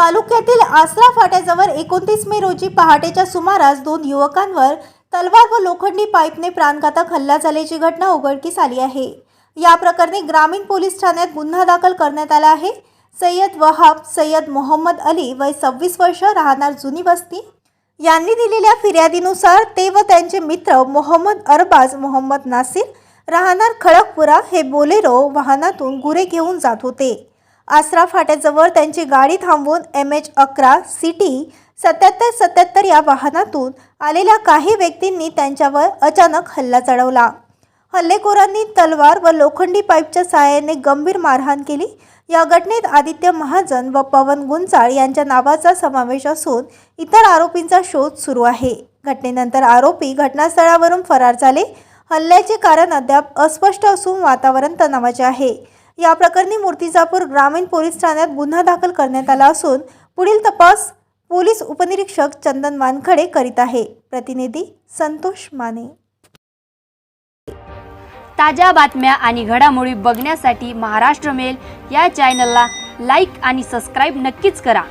तालुक्यातील आसरा फाट्याजवळ एकोणतीस मे रोजी पहाटेच्या सुमारास दोन युवकांवर तलवार व लोखंडी पाईपने प्राणघातक हल्ला झाल्याची घटना उघडकीस आली आहे. या प्रकरणी ग्रामीण पोलीस ठाण्यात गुन्हा दाखल करण्यात आला आहे. सय्यद वहाब सय्यद मोहम्मद अली वय सव्वीस वर्ष राहणार जुनी वस्ती. यांनी दिलेल्या फिर्यादीनुसार ते व त्यांचे मित्र मोहम्मद अरबाज मोहम्मद नासिर राहणार खडकपुरा हे बोलेरो वाहनातून गुरे घेऊन जात होते. आसरा फाट्याजवळ त्यांची गाडी थांबवून एम एच अकरा सिटी सत्याहत्तर सत्याहत्तर या वाहनातून आलेल्या काही व्यक्तींनी त्यांच्यावर अचानक हल्ला चढवला. हल्लेखोरांनी तलवार व लोखंडी पाईपच्या सहाय्याने गंभीर मारहाण केली. या घटनेत आदित्य महाजन व पवन गुंचाळ यांच्या नावाचा समावेश असून इतर आरोपींचा शोध सुरू आहे. घटनेनंतर आरोपी घटनास्थळावरून फरार झाले. हल्ल्याचे कारण अद्याप अस्पष्ट असून वातावरण तणावाचे आहे. या प्रकरणी मूर्तिजापूर ग्रामीण पोलीस ठाण्यात गुन्हा दाखल करण्यात आला असून पुढील तपास पोलीस उपनिरीक्षक चंदन वानखडे करीत आहे. प्रतिनिधी संतोष माने. ताज्या बातम्या आणि घडामोडी बघण्यासाठी महाराष्ट्र मेल या चॅनलला लाईक आणि सबस्क्राईब नक्कीच करा.